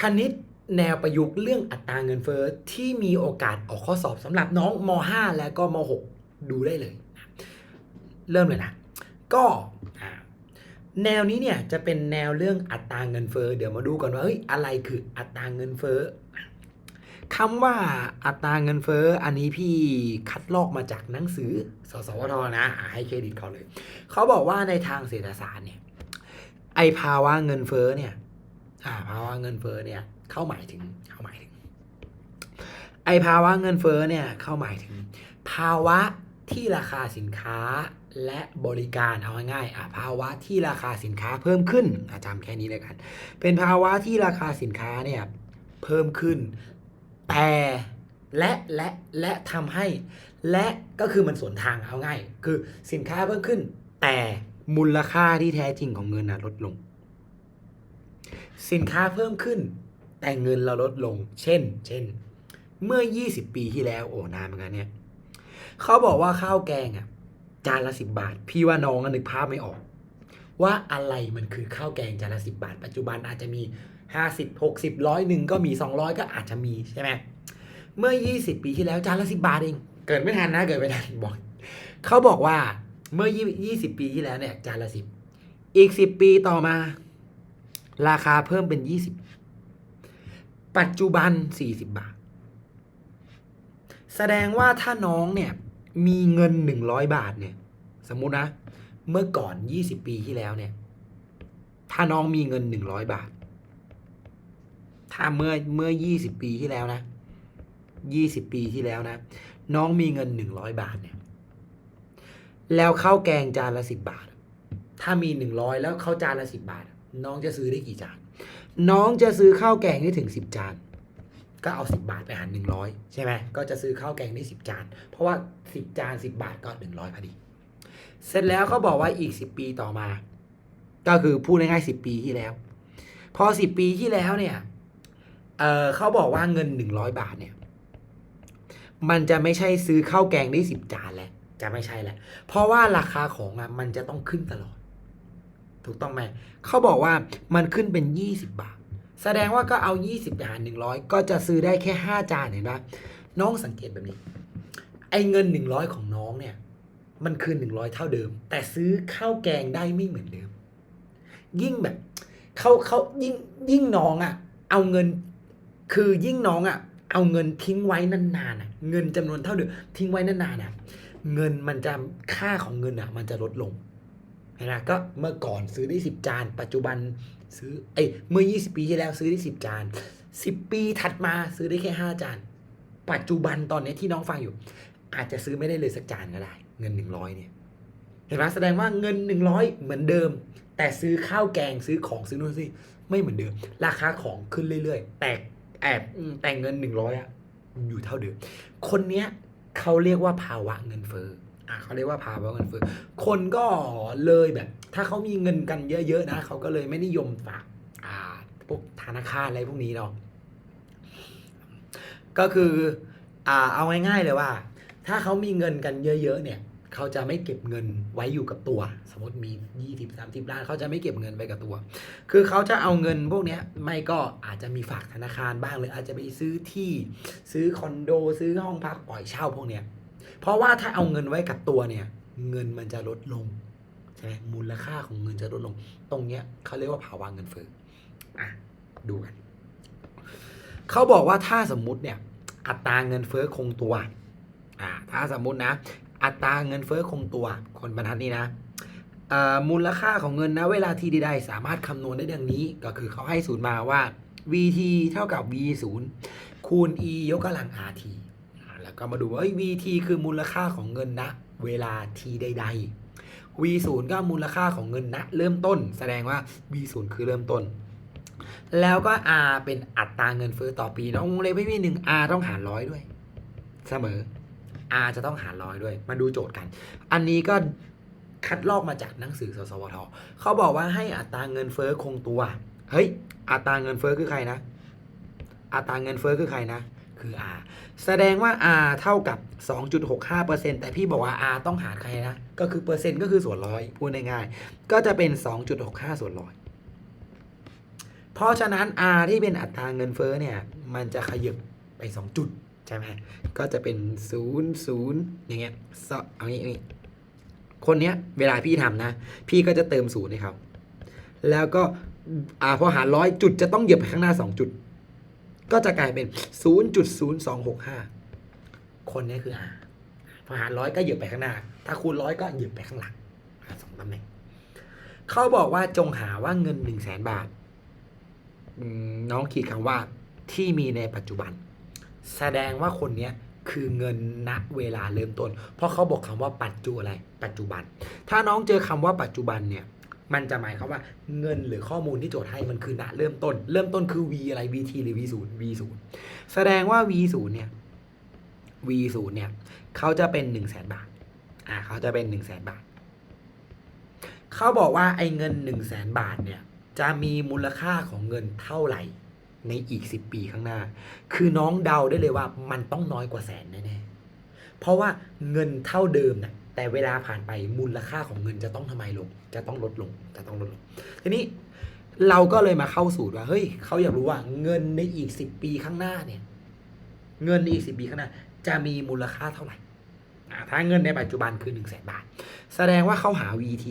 คณิตแนวประยุกต์เรื่องอัตราเงินเฟ้อที่มีโอกาสออกข้อสอบสำหรับน้องม .5 และก็ม .6 ดูได้เลย เริ่มเลยนะ ก็แนวนี้เนี่ยจะเป็นแนวเรื่องอัตราเงินเฟ้อเดี๋ยวมาดูก่อนว่าเฮ้ยอะไรคืออัตราเงินเฟ้อคำว่าอัตราเงินเฟ้ออันนี้พี่คัดลอกมาจากหนังสือ สสวทนะให้เครดิตเขาเลย เขาบอกว่าในทางเศรษฐศาสตร์เนี่ยไอภาวะเงินเฟ้อเนี่ย อ่าภาวะเงินเฟ้อเนี่ยเข้าหมายถึงเข้าหมายถึง ไอภาวะเงินเฟ้อเนี่ยเข้าหมายถึง ภาวะที่ราคาสินค้าและบริการเอาง่ายๆอะภาวะที่ราคาสินค้าเพิ่มขึ้นอาจำแค่นี้เลยกัน เป็นภาวะที่ราคาสินค้าเนี่ยเพิ่มขึ้น แต่และและและทำให้ และก็คือมันสวนทางเอาง่าย คือสินค้าเพิ่มขึ้น แต่มูลค่าที่แท้จริงของเงินนะลดลง สินค้าเพิ่มขึ้น แต่เงินเราลดลง เช่น เช่น เมื่อ 20 ปีที่แล้วโอ้นานเหมือนกันเนี่ยเขาบอกว่าข้าวแกงอะจานละสิบบาท พี่ว่าน้องนึกภาพไม่ออก ว่าอะไรมันคือข้าวแกงจานละสิบบาท ปัจจุบันอาจจะมี50 60ร้อยหนึ่งก็มี200ก็อาจจะมีใช่ไหมเมื่อ20ปีที่แล้วจานละสิบบาทเอง เกิดไม่ทันนะเกิดไม่ทันบอกเขาบอกว่าเมื่อ20ปีที่แล้วเนี่ยจานละสิบอีก10ปีต่อมา ราคาเพิ่มเป็น20ปัจจุบัน40บาท แสดงว่าถ้าน้องเนี่ยมีเงิน100บาทเนี่ย สมมุตินะ เมื่อก่อน20ปีที่แล้วเนี่ย ถ้าน้องมีเงิน100บาท ถ้าเมื่อเมื่อ20ปีที่แล้วนะ20ปีที่แล้วนะ น้องมีเงิน100บาทเนี่ย แล้วข้าวแกงจานละ10บาท ถ้ามี100แล้วข้าวจานละ10บาท น้องจะซื้อได้กี่จาน น้องจะซื้อข้าวแกงได้ถึง 10 จาน ก็เอา 10 บาทไปหาร100 ใช่ไหมก็จะซื้อข้าวแกงได้ 10 จาน เพราะว่า 10 จาน 10 บาทก็ 100พอดี เสร็จแล้วเขาบอกว่าอีก 10 ปีต่อมา ก็คือพูดง่ายๆ10 ปีที่แล้ว พอ 10 ปีที่แล้วเนี่ยเเขาบอกว่าเงิน 100 บาทเนี่ย มันจะไม่ใช่ซื้อข้าวแกงได้ 10 จานแล้ว จะไม่ใช่แล้ว เพราะว่าราคาของอะมันจะต้องขึ้นตลอด ถูกต้องไหมเขาบอกว่ามันขึ้นเป็น 20 บาท แสดงว่าก็เอา 20ไปหาร100 ก็จะซื้อได้แค่ 5 จานเห็นปะน้องสังเกตแบบนี้ ไอ้เงิน 100 ของน้องเนี่ย มันคือ 100 เท่าเดิม แต่ซื้อข้าวแกงได้ไม่เหมือนเดิม ยิ่งแบบเขาเขายิ่งยิ่งน้องอะ่ะ เอาเงินคือยิ่งน้องอะ่ะ เอาเงินทิ้งไว้นานๆอะ เงินจำนวนเท่าเดิมทิ้งไว้นานๆอะ เงินมันจะค่าของเงินอะ มันจะลดลง นไหมก็เมื่อก่อนซื้อได้สิบจาน ปัจจุบันซื้อเอ้เมื่อ 20 ปีที่แล้วซื้อได้สิบจาน 10 ปีถัดมาซื้อได้แค่ห้าจาน ปัจจุบันตอนนี้ที่น้องฟังอยู่ อาจจะซื้อไม่ได้เลยสักจานก็ได้ เงิน 100เนี่ยเห็นไหมแสดงว่าเงิน 100 เหมือนเดิม แต่ซื้อข้าวแกงซื้อของซื้อนู่นสิไม่เหมือนเดิม ราคาของขึ้นเรื่อย ๆ แต่แอบแต่เงิน 100อะอยู่เท่าเดิมคนเนี้ยเขาเรียกว่าภาวะเงินเฟ้อ อะเขาเรียกว่าภาวะเงินเฟ้อคนก็เลยแบบ ถ้าเขามีเงินกันเยอะๆนะเขาก็เลยไม่นิยมฝากอ่าพวกธนาคารอะไรพวกนี้เนาะก็คืออ่าเอาง่ายๆเลยว่า ถ้าเขามีเงินกันเยอะ ๆ เนี่ยเขาจะไม่เก็บเงินไว้อยู่กับตัว สมมติมี 20 30ล้านเขาจะไม่เก็บเงินไว้กับตัว คือเขาจะเอาเงินพวกนี้ไม่ก็อาจจะมีฝากธนาคารบ้างหรืออาจจะไปซื้อที่ซื้อคอนโด ซื้อห้องพักปล่อยเช่าพวกเนี้ย เพราะว่าถ้าเอาเงินไว้กับตัวเนี่ย เงินมันจะลดลงใช่ไหมมูลค่าของเงินจะลดลง ตรงเนี้ยเขาเรียกว่าภาวะเงินเฟ้ออะดูกันเขาบอกว่าถ้าสมมุติเนี่ย อัตราเงินเฟ้อคงตัวอ่าถ้าสมมุตินะ อัตราเงินเฟ้อคงตัว คนบรรทัดนี้นะมูลค่าของเงินนะเวลาทีใดๆสามารถคำนวณได้ดังนี้ ก็คือเขาให้สูตรมาว่า vt เท่ากับ v 0คูณ e ยกกำลัง rt แล้วก็มาดูว่าเอ้ vt คือมูลค่าของเงินนะ เวลาทีใด ๆ v 0 ก็มูลค่าของเงินนะ เริ่มต้น แสดงว่า v 0 คือเริ่มต้น แล้วก็ r เป็นอัตราเงินเฟ้อต่อปีน้องวงเล็บไม่มีหนึ่ง r ต้องหารร้อยด้วย เสมอ r จะต้องหารร้อยด้วย มาดูโจทย์กัน อันนี้ก็คัดลอกมาจากหนังสือ สสวท เขาบอกว่าให้อัตราเงินเฟ้อคงตัว เฮ้ย อัตราเงินเฟ้อคือใครนะ อัตราเงินเฟ้อคือใครนะ คือ r แสดงว่า r เท่ากับ 2.65%แต่พี่บอกว่า r ต้องหารใครนะ ก็คือเปอร์เซ็นต์ก็คือส่วนร้อยพูดง่ายๆก็จะเป็น 2.65 ส่วนร้อยเพราะฉะนั้น R ที่เป็นอัตราเงินเฟ้อเนี่ย มันจะขยับไป 2 จุดใช่ไหมก็จะเป็น 0 0 อย่างเงี้ยเอางี้เอางี้คนเนี้ยเวลาพี่ทำนะ พี่ก็จะเติมศูนย์ให้เขาแล้วก็อ่าพอหารร้อยจุดจะต้องเหยียบไปข้างหน้า 2 จุด ก็จะกลายเป็น 0.0265 คนนี้คือ R พอหารร้อยก็หยียบไปข้างหน้า ถ้าคูณร้อยก็หยียบไปข้างหลังสองตำแหน่งเขาบอกว่าจงหาว่าเงินหนึ่งแสนบาท น้องขีดคำว่าที่มีในปัจจุบัน แสดงว่าคนนี้คือเงินณเวลาเริ่มต้น เพราะเขาบอกคำว่าปัจจุอะไร ปัจจุบัน ถ้าน้องเจอคำว่าปัจจุบันเนี่ย มันจะหมายความว่าเงินหรือข้อมูลที่โจทย์ให้มันคือณเริ่มต้น เริ่มต้นคือ v อะไร vt หรือ v 0 v 0แสดงว่า v 0เนี่ย v 0เนี่ยเขาจะเป็น1 0 0 0 0แสนบาทอ่าเขาจะเป็น1 0 0 0 0แสนบาทเขาบอกว่าไอ้เงิน1 0 0 0 0แสนบาทเนี่ยจะมีมูลค่าของเงินเท่าไหร่ในอีก 10 ปีข้างหน้า คือน้องเดาได้เลยว่ามันต้องน้อยกว่าแสนแน่ๆ เพราะว่าเงินเท่าเดิมนะ แต่เวลาผ่านไปมูลค่าของเงินจะต้องทำไมลง จะต้องลดลง จะต้องลดลง ทีนี้เราก็เลยมาเข้าสูตรว่า เฮ้ย เขาอยากรู้ว่าเงินในอีก10ปีข้างหน้าเนี่ย เงินในอีก10ปีข้างหน้า จะมีมูลค่าเท่าไหร่ ถ้าเงินในปัจจุบันคือ1 0 0 0 0แสนบาท แสดงว่าเขาหา VT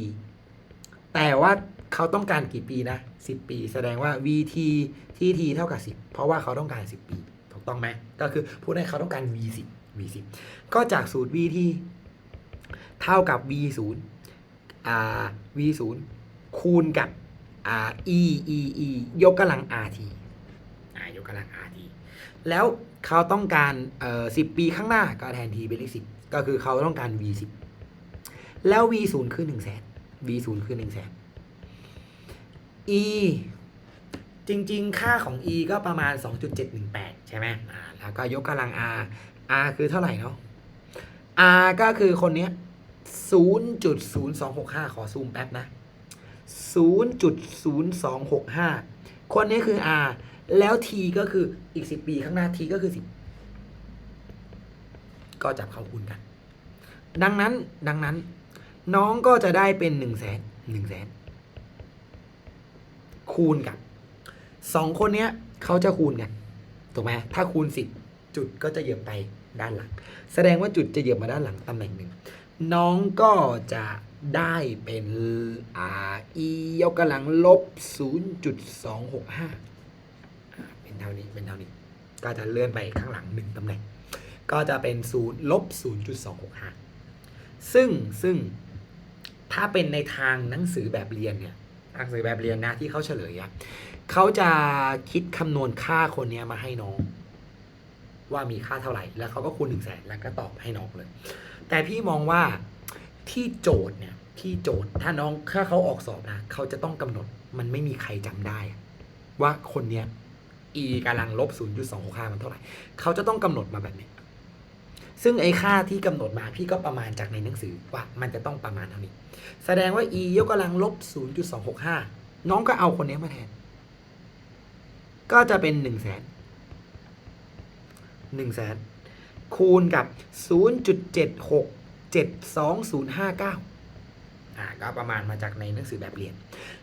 แต่ว่าเขาต้องการกี่ปีนะ10ปี แสดงว่า VT ที่ T เท่ากับ10เพราะว่าเขาต้องการ10ปี ถูกต้องไหม ก็คือพูดให้เขาต้องการ V10 V10 ก็จากสูตร VT เท่ากับ V0 อ่า V0 คูณกับอ่า E E E ยกกำลัง RT อ่ายกกำลัง RT แล้วเขาต้องการเอ่อ10ปีข้างหน้าก็แทน T เป็นเลข10ก็คือเขาต้องการ V10 แล้ว V0 คือ1 0 0 0 0แสน V0 คือ1 0 0 0 0แสน E จริง ๆ ค่าของ E ก็ประมาณ 2.718 ใช่ไหมอ่าแล้วก็ยกกำลัง R R คือเท่าไหร่เนาะ R ก็คือคนเนี้ย 0.0265 ขอซูมแป๊บนะ 0.0265 คนนี้คือ R แล้ว T ก็คืออีก 10 ปีข้างหน้า T ก็คือ 10 ก็จับเข้าคูณกัน ดังนั้นดังนั้น น้องก็จะได้เป็น1 0 0 0 0แสน1แสนคูณกับสองคนเนี้ยเขาจะคูณกันถูกไหมถ้าคูณ10จุดก็จะเหยียบไปด้านหลัง แสดงว่าจุดจะเหยียบมาด้านหลังตำแหน่งหนึ่ง น้องก็จะได้เป็นอ่า e ยกกำลังลบ 0.265อ่าเป็นเท่านี้ เป็นเท่านี้ ก็จะเลื่อนไปข้างหลังหนึ่งตำแหน่ง ก็จะเป็น0ลบ 0.265 ซึ่งซึ่งถ้าเป็นในทางหนังสือแบบเรียนเนี่ยหนังสือแบบเรียนนะที่เขาเฉลยอะเขาจะคิดคำนวณค่าคนเนี้ยมาให้น้อง ว่ามีค่าเท่าไหร่ แล้วเขาก็คูณหนึ่งแสนแล้วก็ตอบให้น้องเลย แต่พี่มองว่าที่โจทย์เนี่ยที่โจทย์ถ้าน้องถ้าเขาออกสอบนะเขาจะต้องกำหนดมันไม่มีใครจำได้ ว่าคนเนี้ย e กำลังลบ0.265มันเท่าไหร่เขาจะต้องกำหนดมาแบบนี้ ซึ่งไอ้ค่าที่กำหนดมาพี่ก็ประมาณจากในหนังสือว่ามันจะต้องประมาณเท่านี้ แสดงว่า e ยกกำลังลบ0.265น้องก็เอาคนนี้มาแทน ก็จะเป็น1 0 0 0 0แสน 1 0 0 0 0แสนคูณกับ 0.767205อ่าก็ประมาณมาจากในหนังสือแบบเรียน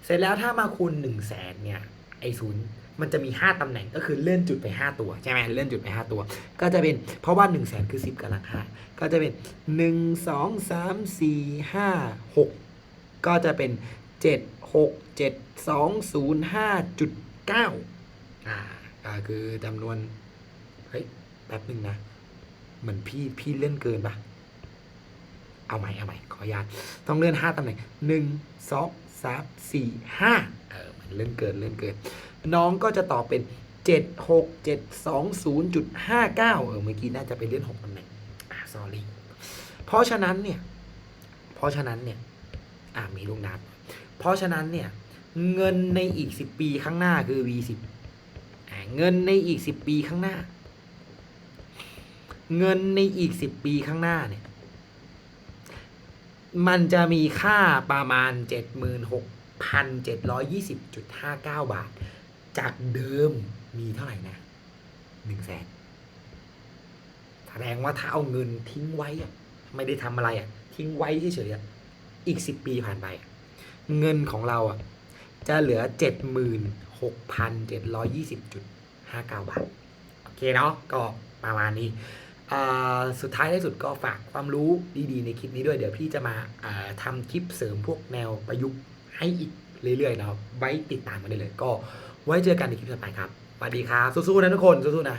เสร็จแล้วถ้ามาคูณ 1 0 0 0 0แสนเนี่ยไอศูนย์มันจะมี 5ตำแหน่งก็คือเลื่อนจุดไป 5 ตัว ใช่ไหมเลื่อนจุดไป 5 ตัว ก็จะเป็นเพราะว่า 1 0 0 0 0แสนคือ 10กำลัง5ก็จะเป็น 1 2 3 4 5 6 ก็จะเป็น 7 6 7 2 0 5.9อ่าก็คือจำนวน เฮ้ย แป๊บหนึ่งนะ เหมือนพี่พี่เล่นเกินปะเอาใหม่เอาใหม่ขออนุญาตต้องเลื่อนห้าตำแหน่งหนึ่งสองสามสี่ห้าเออมันเลื่อนเกินเลื่อนเกิน น้องก็จะตอบเป็นเจ็ดหกเจ็ดสองศูนย์จุดห้าเก้าเออเมื่อกี้น่าจะไปเลื่อนหกตำแหน่งอ่า sorry เพราะฉะนั้นเนี่ย เพราะฉะนั้นเนี่ย อ่ามีลูกนัดเพราะฉะนั้นเนี่ย เงินในอีกสิบปีข้างหน้าคือ V สิบเงินในอีกสิบปีข้างหน้า เงินในอีกสิบปีข้างหน้าเนี่ย มันจะมีค่าประมาณเจ็ดหมื่นหกพันเจ็ดร้อยยี่สิบจุดห้าเก้าบาท จากเดิมมีเท่าไหร่นะหนึ่งแสนแสดงว่าถ้าเอาเงินทิ้งไว้อะไม่ได้ทำอะไรอะ ทิ้งไว้เฉยๆอีกสิบปีผ่านไป เงินของเราอะ จะเหลือเจ็ดหมื่น6,720.59บาท โอเคเนาะก็ประมาณนี้ สุดท้ายที่สุดก็ฝากความรู้ดีๆ ในคลิปนี้ด้วย เดี๋ยวพี่จะมาทำทำคลิปเสริมพวกแนวประยุกต์ให้อีกเรื่อยๆนะครับไว้ติดตามกันได้เลย ก็ไว้เจอกันในคลิปต่อไปครับสวัสดีครับสู้ๆนะทุกคนสู้ๆนะ